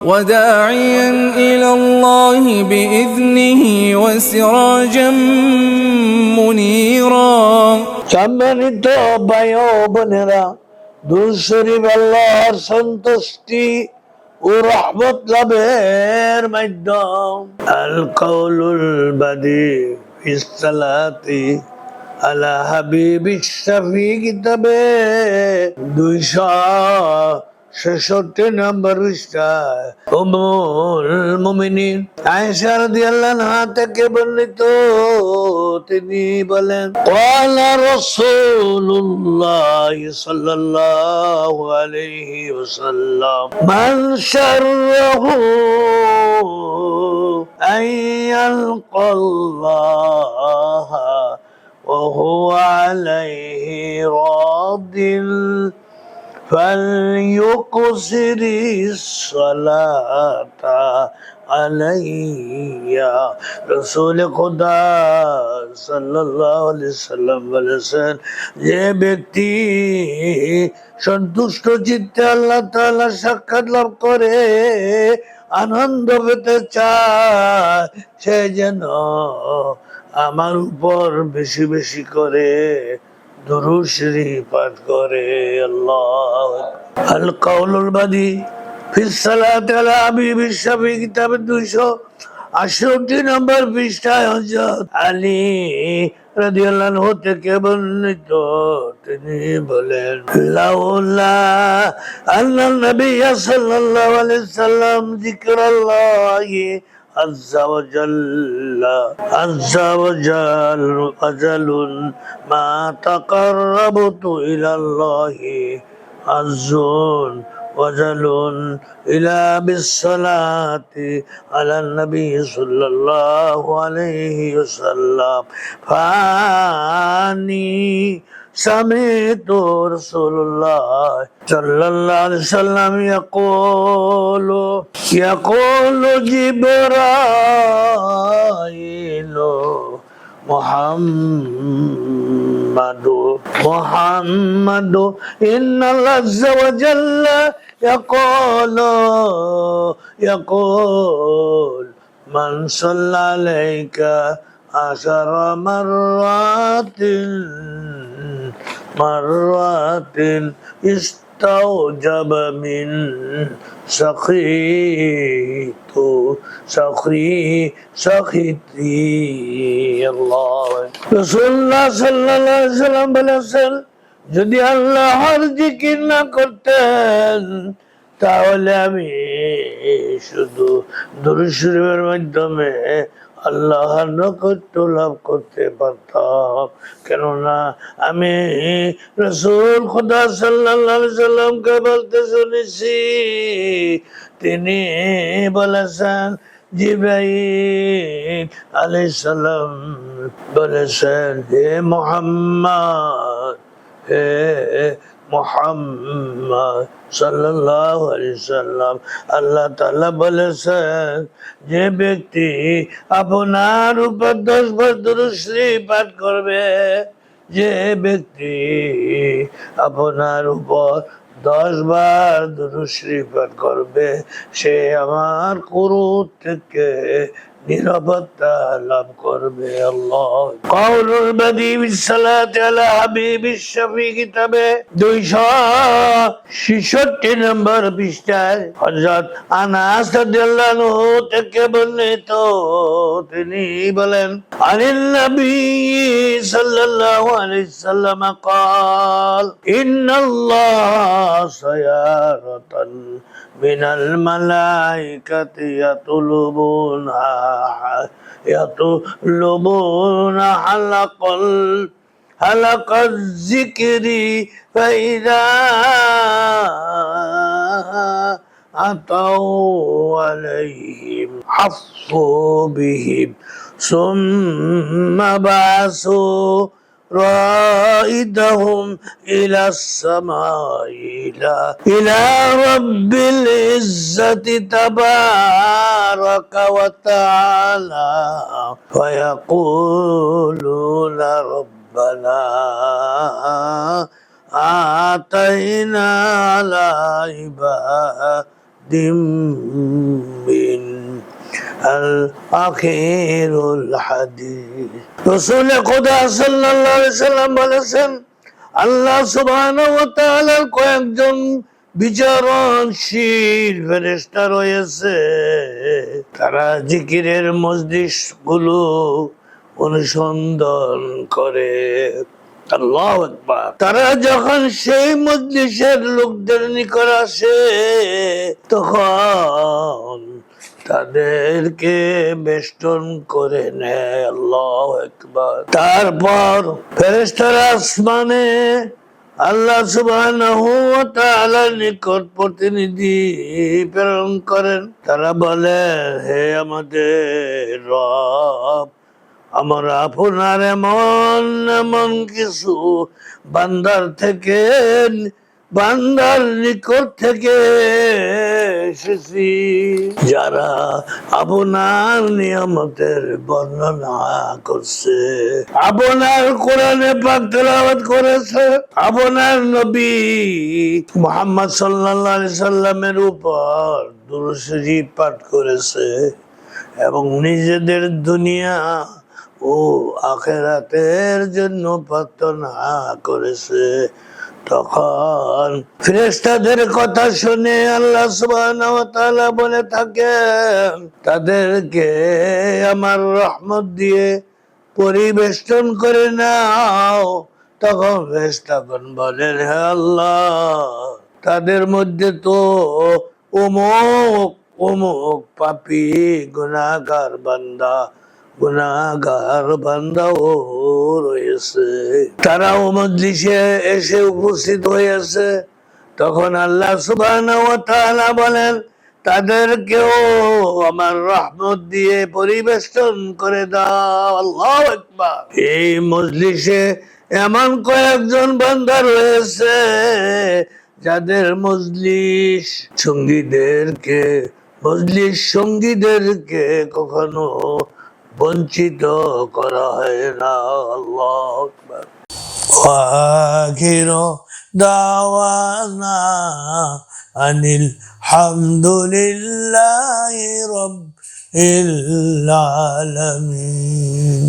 وداعيا إلى الله بإذنه وسراجا منيرا সম্মানিত ভাই ও বোনেরা দুর শরীফ আল্লাহর সন্তুষ্টি ও রহমত লাভের মাধ্যম আল কৌলুল বাদি ফিসালাতি আলা হাবিবি শাফি কিতাবে দুইশো ছেষট্টি নম্বর পৃষ্ঠায় উমুল মুমিনিন আয়েশা রাদিয়াল্লাহু আনহা থেকে বর্ণিত তিনি বলেন ক্বালা রাসূলুল্লাহ সাল্লাল্লাহু আলাইহি ওয়াসাল্লাম মান শাররাহু আন ইয়ালকাল্লাহ وهو عليه راضٍ فليقصر الصلاة علي رسول خدا সাল্লাল্লাহু আলাইহি সাল্লাম বলেছেন যে ব্যক্তি সন্তুষ্ট চিত্তে আল্লাহ তাআলা সাক্ষাৎ লাভ করে আনন্দ পেতে চায় সে যেন আমার উপর বেশি বেশি করে দরুদ শরীফ পাঠ করে আল্লাহ। আল কাউলুল বাদি ফিস সালাত আলা হাবিবি শাফি, কিতাবে 268 নম্বর পৃষ্ঠায় হযরত আলী রাদিয়াল্লাহু আনহু থেকে বর্ণিত। তিনি বলেন, লাউলা عز وجل عز وجل أجل ما تقربت إلى الله عز وجل إلى بالصلاة على النبي صلى الله عليه وسلم فاني سمعت رسول الله صلى الله عليه وسلم يقول يقول جبرائيل محمد محمد إن الله عز وجل يقول يقول من صلى عليك عشر مرات مرات استوجب من سخيت سخي سخيتي الله رسول الله صلى الله عليه وسلم বলেছেন যদি আল্লাহর জিকির না করতেন তাহলে আমি শুধু দুরুশরীফের মাধ্যমে আল্লাহর নৈকট্য লাভ করতে পারতাম। কেননা আমি রসুল খুদা আলাইহি সাল্লামকে বলতে শুনেছি, তিনি বলেছেন, জিব্রাইল আলাইহিস সালাম বলেছেন, হে মোহাম্মদ, হে মোহাম্মদ আলাইহি সাল্লাম। আল্লাহ তাআলা বলেছেন, যে ব্যক্তি আপনার উপর দশ বার দুরূদ শরীফ পাঠ করবে, যে ব্যক্তি আপনার উপর দশ বার দুরূদ শরীফ পাঠ করবে, সে আমার কুরু থেকে নিরাপত্তা লাভ করবে আল্লাহ কওলুল বাদি বিসসালাতি আলা হাবিবি শাফি কিতাবে 266 নম্বর পৃষ্ঠায় হযরত আনাস রাদিয়াল্লাহু আনহু থেকে বর্ণিত তিনি বলেন আনিন নবী সাল্লাল্লাহু আলাইহি সাল্লাম قال ان الله سيارة من الملائكة يطلبون يطلبون حلق حلق الذكر فإذا أتوا عليهم حفوا بهم ثم بعثوا رائدهم إلى السماء إلى, إلى رب العزة تبارك وتعالى فيقولون ربنا آتينا على من আখিরুল বলেছেন, আল্লাহ সুবহানাহু ওয়া তাআলার কয়েকজন বিচারণশীল ফেরেশতা রয়েছে। তারা জিকিরের মজলিসগুলো অনুসন্ধান করে। আল্লাহ তারা যখন সেই মজলিসের লোকদের নিকট আসে, তখন তাদেরকে বেষ্টন করে নেয় আল্লাহ একবার তারপর ফেরেস্তারা আসমানে আল্লাহ ওয়া নিকট প্রতিনিধি প্রেরণ করেন। তারা বলে, হে আমাদের রব, আমার আপনার এমন এমন কিছু বান্দার থেকে বান্দার নিকট থেকে এসেছি। যারা আপনার নিয়ামতের বর্ণনা করছে। আপনার কোরআনে পাক করেছে। আপনার নবী মোহাম্মদ সাল্লাল্লাহু সাল্লামের উপর দুরূদ পাঠ করেছে এবং নিজেদের দুনিয়া ও আখেরাতের জন্য প্রার্থনা করেছে। তখন ফেরেশতাদের কথা শুনে আল্লাহ তাআলা বলে থাকেন, তাদেরকে আমার রহমত দিয়ে পরিবেষ্টন করে নাও। তখন ফেরেশতাগণ বলেন, হে আল্লাহ, তাদের মধ্যে তো অমুক অমুক পাপি, গুনাহগার বান্দা গুনাহগার বান্দাও রয়েছে। তারাও মজলিসে এসে উপস্থিত হয়েছে। তখন আল্লাহ তাআলা বলেন, তাদেরকেও আমার রহমত দিয়ে পরিবেষ্টন করে দাও, আল্লাহ এই মজলিসে এমন কয়েকজন বান্দা রয়েছে, যাদের মজলিস সঙ্গীদেরকে মজলিস সঙ্গীদেরকে কখনো বঞ্চিত করা হয় না আল্লাহ আকবার وآخر دعوانا أن الحمد لله رب العالمين